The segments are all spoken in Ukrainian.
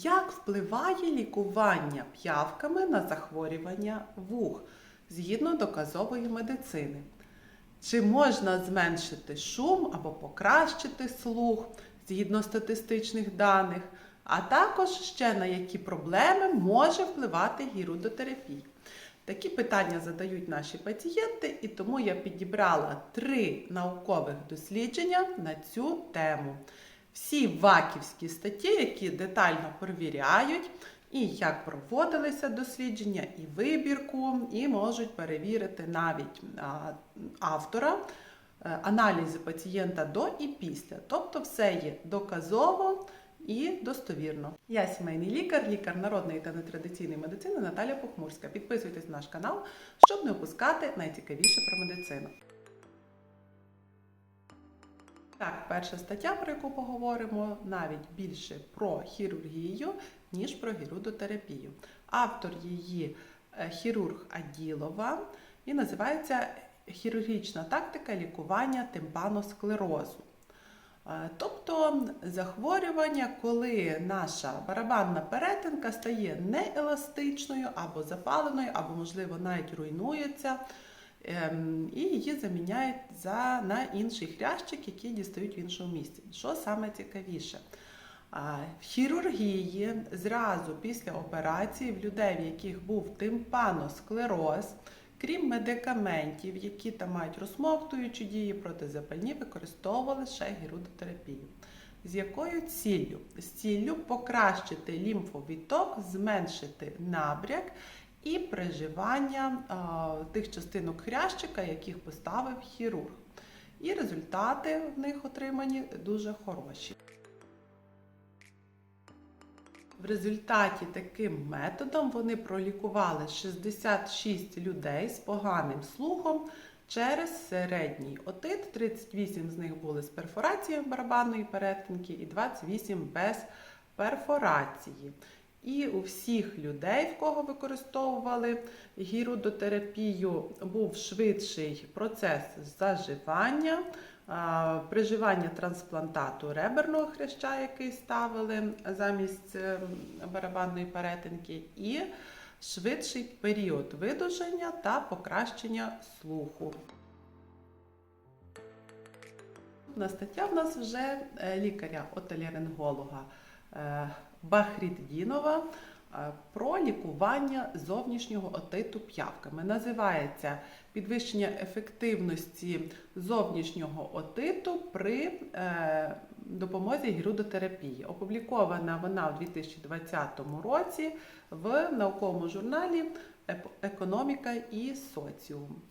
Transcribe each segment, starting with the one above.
Як впливає лікування п'явками на захворювання вух згідно доказової медицини? Чи можна зменшити шум або покращити слух згідно статистичних даних? А також ще на які проблеми може впливати гірудотерапія? Такі питання задають наші пацієнти, і тому я підібрала три наукових дослідження на цю тему. Всі ваківські статті, які детально перевіряють, і як проводилися дослідження, і вибірку, і можуть перевірити навіть автора е, аналізи пацієнта до і після. Тобто все є доказово і достовірно. Я сімейний лікар, лікар народної та нетрадиційної медицини Наталя Похмурська. Підписуйтесь на наш канал, щоб не опускати найцікавіше про медицину. Так, перша стаття, про яку поговоримо, навіть більше про хірургію, ніж про гірудотерапію. Автор її е, хірург Аділова і називається хірургічна тактика лікування тимпаносклерозу. Е, Тобто захворювання, коли наша барабанна перетинка стає нееластичною або запаленою, або, можливо, навіть руйнується, і її заміняють за, на інший хрящик, який дістають в іншому місці. Що саме цікавіше? В хірургії зразу після операції в людей, в яких був тимпаносклероз, крім медикаментів, які там мають розсмоктуючі дії, протизапальні, використовували ще гірудотерапію. З якою ціллю? З ціллю покращити лімфовідток, зменшити набряк і приживання тих частинок хрящика, яких поставив хірург. І результати в них отримані дуже хороші. В результаті таким методом вони пролікували 66 людей з поганим слухом через середній отит. 38 з них були з перфорацією барабанної перетинки і 28 без перфорації. І у всіх людей, в кого використовували гірудотерапію, був швидший процес заживання, приживання трансплантату реберного хряща, який ставили замість ем, барабанної перетинки, і швидший період видуження та покращення слуху. На стаття в нас вже е, лікаря-отолеринголога е, Бахрітдінова е, про лікування зовнішнього отиту п'явками. Називається підвищення ефективності зовнішнього отиту при е, допомозі гірудотерапії. Опублікована вона у 2020 році в науковому журналі Економіка і соціум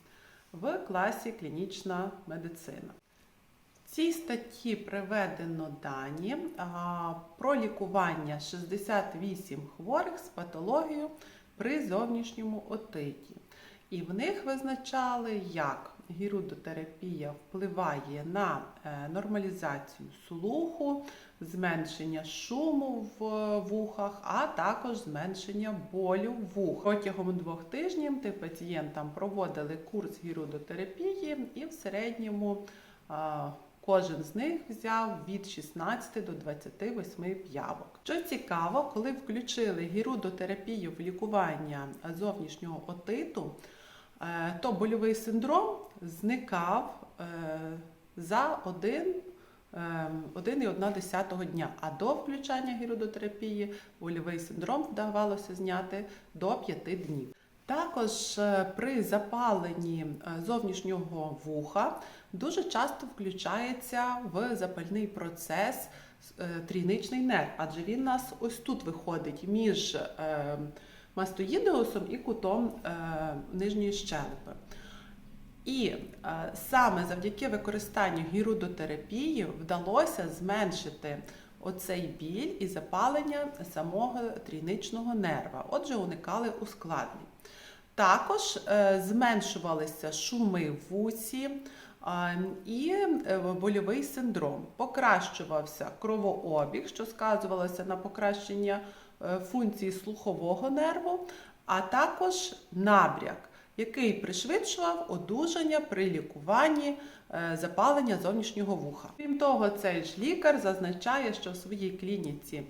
в класі клінічна медицина. Цій статті приведено дані про лікування 68 хворих з патологією при зовнішньому отиті. І в них визначали, як гірудотерапія впливає на е, нормалізацію слуху, зменшення шуму в вухах, а також зменшення болю в вух. Протягом двох тижнів ти пацієнтам проводили курс гірудотерапії і в середньому Кожен з них взяв від 16 до 28 п'явок. Що цікаво, коли включили гірудотерапію в лікування зовнішнього отиту, е, то больовий синдром зникав е, за е, 1,1 дня, а до включання гірудотерапії больовий синдром вдавалося зняти до 5 днів. Також е, при запаленні е, зовнішнього вуха дуже часто включається в запальний процес е, трійничний нерв, адже він нас ось тут виходить між мастоїдеусом і кутом нижньої щелепи. І саме завдяки використанню гірудотерапії вдалося зменшити оцей біль і запалення самого трійничного нерва. Отже, уникали ускладнень. Також е, зменшувалися шуми в вусі і е, больовий синдром. Покращувався кровообіг, що сказувалося на покращення е, функції слухового нерву, а також набряк, який пришвидшував одужання при лікуванні запалення зовнішнього вуха. Крім того, цей ж лікар зазначає, що в своїй клініці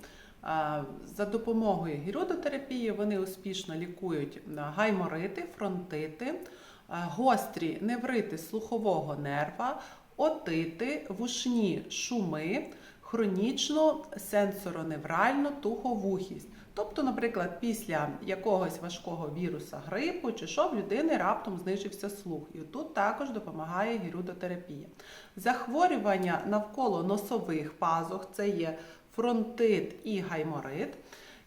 За допомогою гірудотерапії вони успішно лікують гайморити, фронтити, гострі неврити слухового нерва, отити, вушні шуми, хронічну сенсороневральну туховухість. Тобто, наприклад, після якогось важкого віруса грипу чи що в людини раптом знижився слух. І тут також допомагає гірудотерапія. Захворювання навколо носових пазух це є фронтит і гайморит,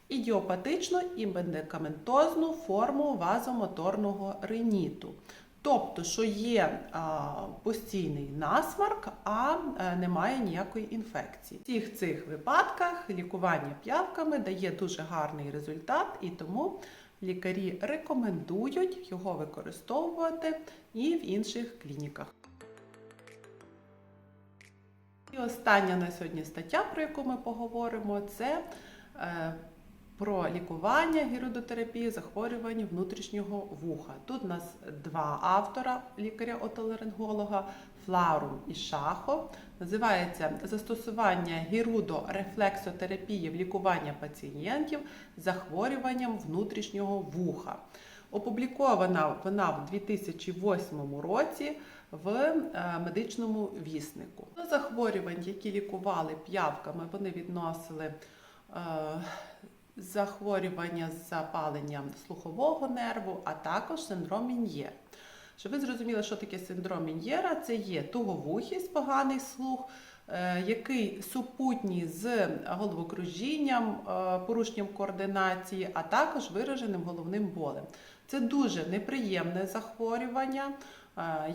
ідіопатичну і медикаментозну форму вазомоторного риніту. Тобто, що є а, постійний насмарк, а е, немає ніякої інфекції. В всіх цих випадках лікування п'явками дає дуже гарний результат, і тому лікарі рекомендують його використовувати і в інших клініках. І остання на сьогодні стаття, про яку ми поговоримо, це е, про лікування гірудотерапії захворювань внутрішнього вуха. Тут у нас два автора лікаря-отоларинголога Флаурум і Шахо. Називається застосування гірудорефлексотерапії в лікуванні пацієнтів захворюванням внутрішнього вуха. Опублікована вона в 2008 році в е, медичному віснику. Захворювань, які лікували п'явками, вони відносили е, захворювання з запаленням слухового нерву, а також синдром Мін'єр. Щоб ви зрозуміли, що таке синдром Мін'єра, це є туговухість, поганий слух, е, який супутній з головокружінням, порушенням координації, а також вираженим головним болем. Це дуже неприємне захворювання,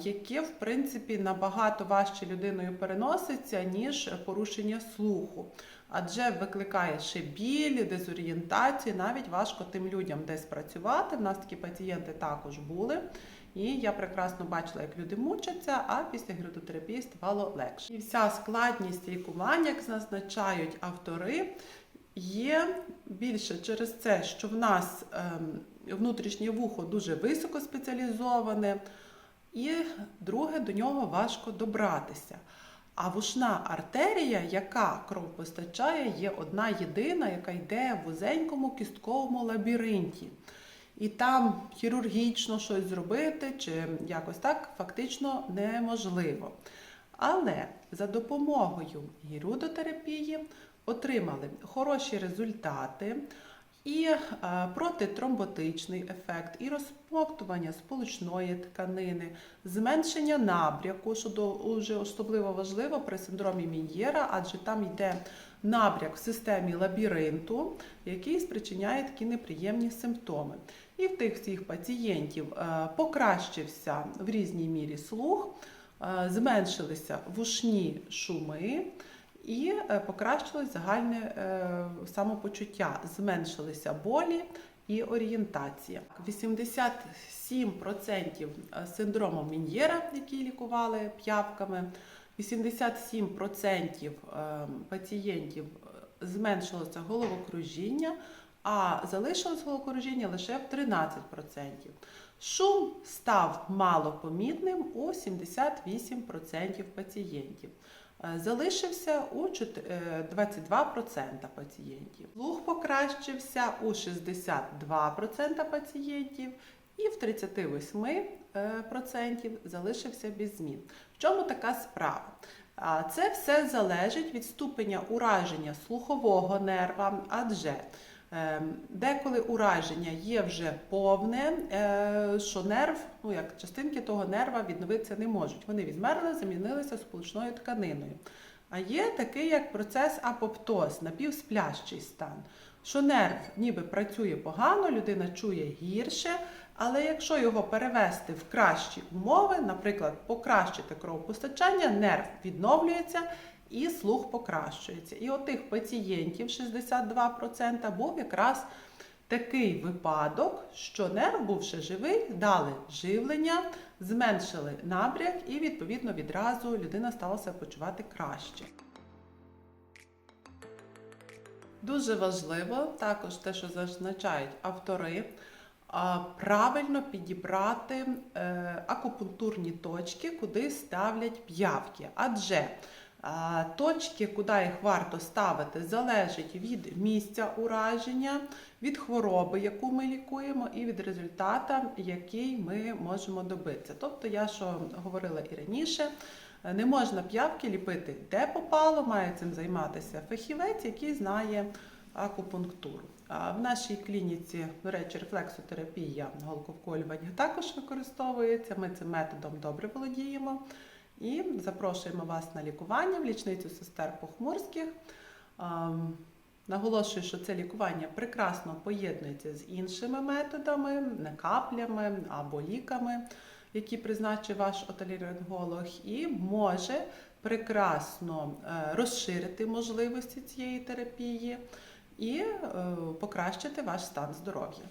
яке, в принципі, набагато важче людиною переноситься, ніж порушення слуху. Адже викликає ще біль, дезорієнтацію, навіть важко тим людям десь працювати. У нас такі пацієнти також були. І я прекрасно бачила, як люди мучаться, а після гірудотерапії ставало легше. І вся складність лікування, як зазначають автори, є більше через це, що в нас ем, внутрішнє вухо дуже високо спеціалізоване, і друге, до нього важко добратися. А вушна артерія, яка кров постачає, є одна єдина, яка йде в вузенькому кістковому лабіринті. І там хірургічно щось зробити, чи якось так фактично неможливо. Але за допомогою гірудотерапії отримали хороші результати і е, протитромботичний ефект, і розсмоктування сполучної тканини, зменшення набряку, що дуже особливо важливо при синдромі Мін'єра, адже там йде набряк в системі лабіринту, який спричиняє такі неприємні симптоми. І в тих всіх пацієнтів е, покращився в різній мірі слух, е, зменшилися вушні шуми. І е, покращилось загальне е, самопочуття, зменшилися болі і орієнтація. 87% синдрому Мін'єра, який лікували п'явками, 87% пацієнтів зменшилося головокружіння, а залишилось головокружіння лише в 13%. Шум став малопомітним у 78% пацієнтів. Е, Залишився у 22% пацієнтів. Слух покращився у 62% пацієнтів і в 38% залишився без змін. В чому така справа? Це все залежить від ступеня ураження слухового нерва, адже Деколи ураження є вже повне, е, що нерв, ну як частинки того нерва відновитися не можуть. Вони відмерли, замінилися сполучною тканиною. А є такий як процес апоптоз, напівсплящий стан, що нерв ніби працює погано, людина чує гірше, але якщо його перевести в кращі умови, наприклад, покращити кровопостачання, нерв відновлюється і слух покращується. І у тих пацієнтів 62% був якраз такий випадок, що нерв, бувши живий, дали живлення, зменшили набряк і, відповідно, відразу людина стала себе почувати краще. Дуже важливо також те, що зазначають автори, правильно підібрати е, акупунктурні точки, куди ставлять п'явки. Адже Точки, куди їх варто ставити, залежить від місця ураження, від хвороби, яку ми лікуємо, і від результата, який ми можемо добитися. Тобто, я що говорила і раніше, е, не можна п'явки ліпити де попало, має цим займатися фахівець, який знає акупунктуру. В нашій клініці, до речі, рефлексотерапія голковколювання також використовується. Ми цим методом добре володіємо. І запрошуємо вас на лікування в лічницю сестер похмурських. Наголошую, що це лікування прекрасно поєднується з іншими методами, не каплями або ліками, які призначив ваш отолеринголог, і може прекрасно е, розширити можливості цієї терапії і е, покращити ваш стан здоров'я.